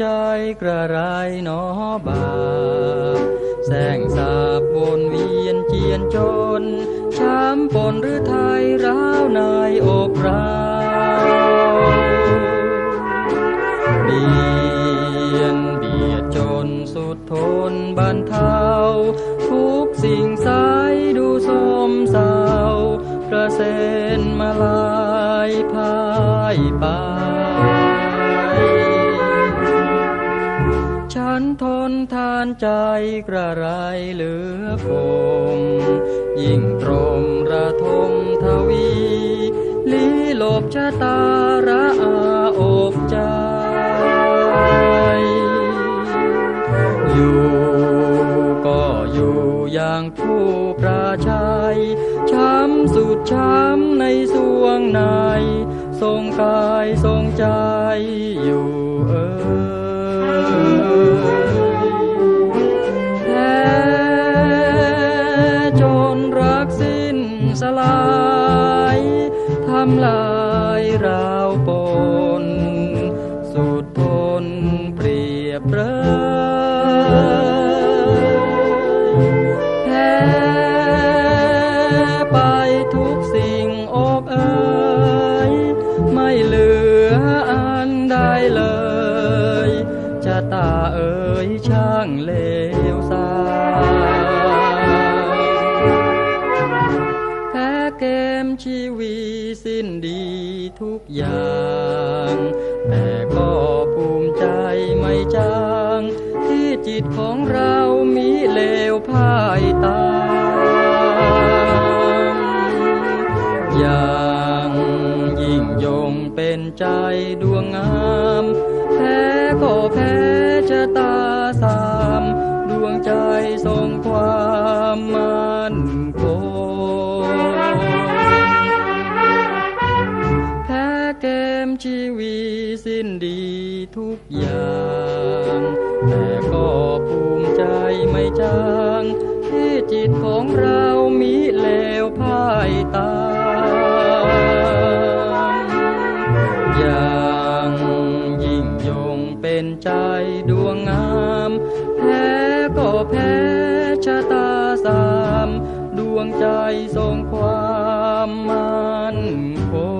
ใจกระไรหนอบาแสงสาบวนเวียนเจียนจน ช้ำปนหรือไทยร้าวนายอกเราเบียนเบียดจนสุดทนบรรเทาทุกสิ่งสายดูสมเศร้ากระเซ็นมาลายพายไป ฉันทนทานใจกระไรเหลือคงยิ่งตรมระทมทวีลีหลบชะตาระอาอกใจ อยู่ก็อยู่อย่างผู้ประชัย ช้ำสุดช้ำในสวงใน ทรงกายทรงใจอยู่ สลายทำลายราวปน สุดทนเปรียบเลยแพ้ไปทุกสิ่งอกเอ่ยไม่เหลืออันใดเลย จะตาเอ่ยช่างเลวสาย เกมชีวีสิ้นดีทุกอย่าง แต่ก็ภูมิใจไม่จาง ที่จิตของเรามีเลวพ่ายตามอย่างยิ่งยงเป็นใจดวงงาม แพ้ก็แพ้ชะตาสาม ดวงใจท ทุกอย่าง แต่ก็ภูมิใจไม่จางที่จิตของเรามีเลวพ่ายตามอย่างยิ่งยงเป็นใจดวงงามแพ้ก็แพ้ชะตาสาม ดวงใจทรงความมั่นคง